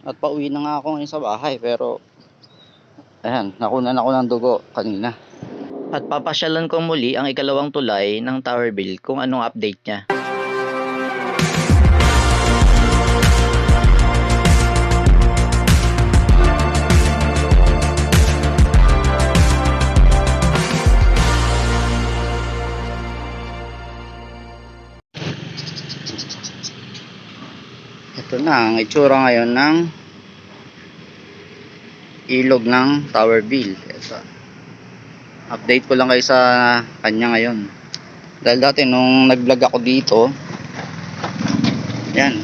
At pauwi na nga ako ngayon sa bahay pero ayan, nakunan ako ng dugo kanina. At papasyalan ko muli ang ikalawang tulay ng Tower Bill kung anong update niya. Ito na ang itsura ngayon ng ilog ng Tower Bill. Ito. Update ko lang kayo sa kanya ngayon. Dahil dati nung nag-vlog ako dito, yan.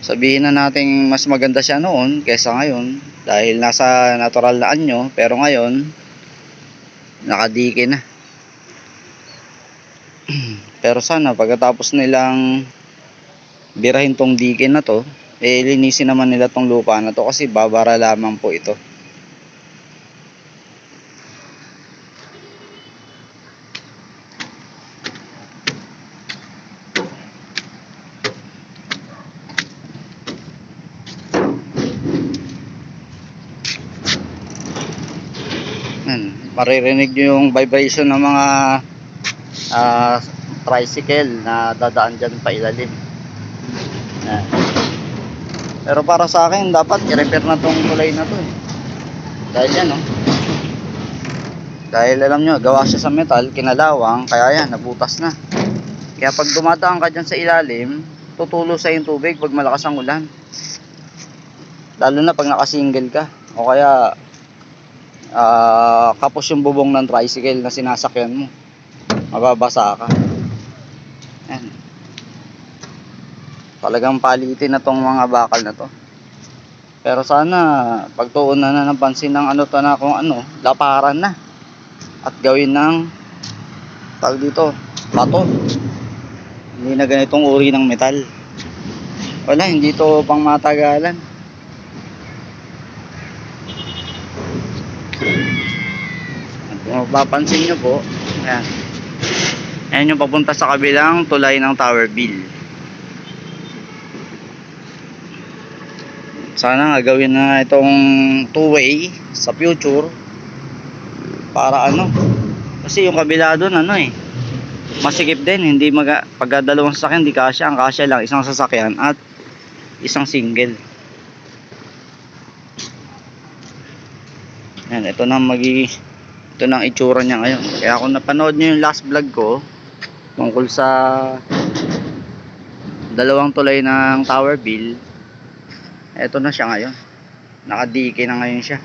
Sabihin na natin mas maganda siya noon kaysa ngayon dahil nasa natural na anyo pero ngayon nakadike na. Pero sana pagkatapos nilang birahin tong dike na to, eh linisin naman nila tong lupa na to kasi babara lamang po ito. Yan, maririnig nyo yung vibration ng mga ah, tricycle na dadaan dyan pa ilalim. Yan. Pero para sa akin, dapat i-repair na tong tulay na to. eh. Dahil yan, no? Dahil alam nyo, gawa siya sa metal, kinalawang, kaya yan, nabutas na. Kaya pag dumadaan ka dyan sa ilalim, tutulo sa yung tubig pag malakas ang ulan. Lalo na pag nakasingle ka. O kaya, ah kapos yung bubong ng tricycle na sinasakyan mo. Mababasa ka. Yan. Talagang palitin na tong mga bakal na to. Pero sana pagtuunan na ng pansin ng ano to na kung ano, laparan na. At gawin ng tawag dito, bato. Hindi na ganitong uri ng metal. Wala, hindi to pang matagalan. At kung mapapansin nyo po, ayan. Ayan yung papunta sa kabilang tulay ng Tower Bill. Sana nga gawin na itong two-way sa future para ano. Kasi yung kabila doon ano eh masikip din. Hindi maga pagka dalawang sasakyan hindi kasya. Ang kasya lang isang sasakyan at isang single. Yan ito na magi ito na ang itsura niya ngayon. Kaya kung napanood nyo yung last vlog ko tungkol sa dalawang tulay ng Tower Bill eto na siya ngayon. Nakadike na ngayon siya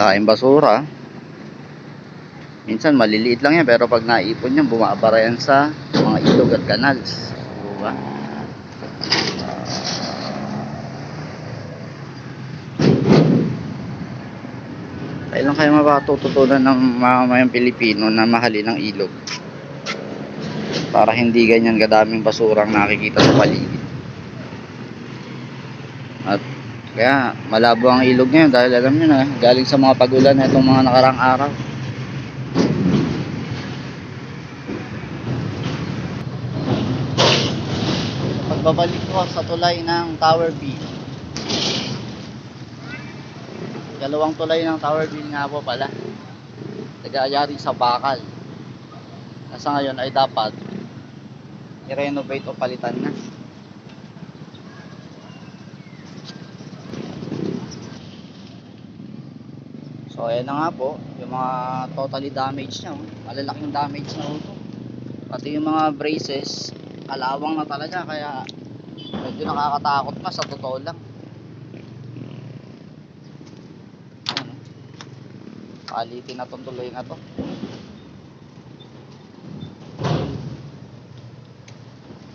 Dahil basura. Minsan maliliit lang yan pero pag naipon yan bumabara yan sa mga ilog at canals. Diba? Kailan kaya mapatututunan ng mamamayang Pilipino na mahalin ang ilog? Para hindi ganyan kadaming basurang nakikita sa paligid. At kaya malabo ang ilog ngayon dahil alam nyo na galing sa mga pagulan na itong mga nakarang araw. Pagbabalik ko sa tulay ng Tower B. Dalawang tulay ng Tower B nga po pala. Nagayari sa bakal. Nasa ngayon ay dapat i-renovate o palitan na. So ayan na nga po, yung mga totally damaged niya, oh. malalaking damage na ito. Pati yung mga braces, kalawang na talaga kaya medyo nakakatakot pa sa totoo lang. Ayan, oh. Palitin na tong tuloy na to.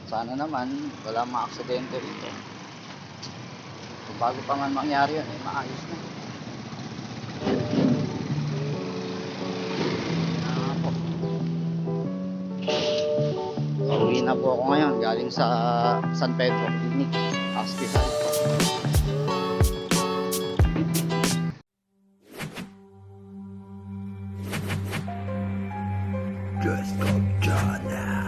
Sana naman, wala mga aksidente. Kung bago pa man mangyari yun, eh, maayos na. Ah, Uwi na po ako ngayon galing sa San Pedro Clinic Hospital. Just come John now.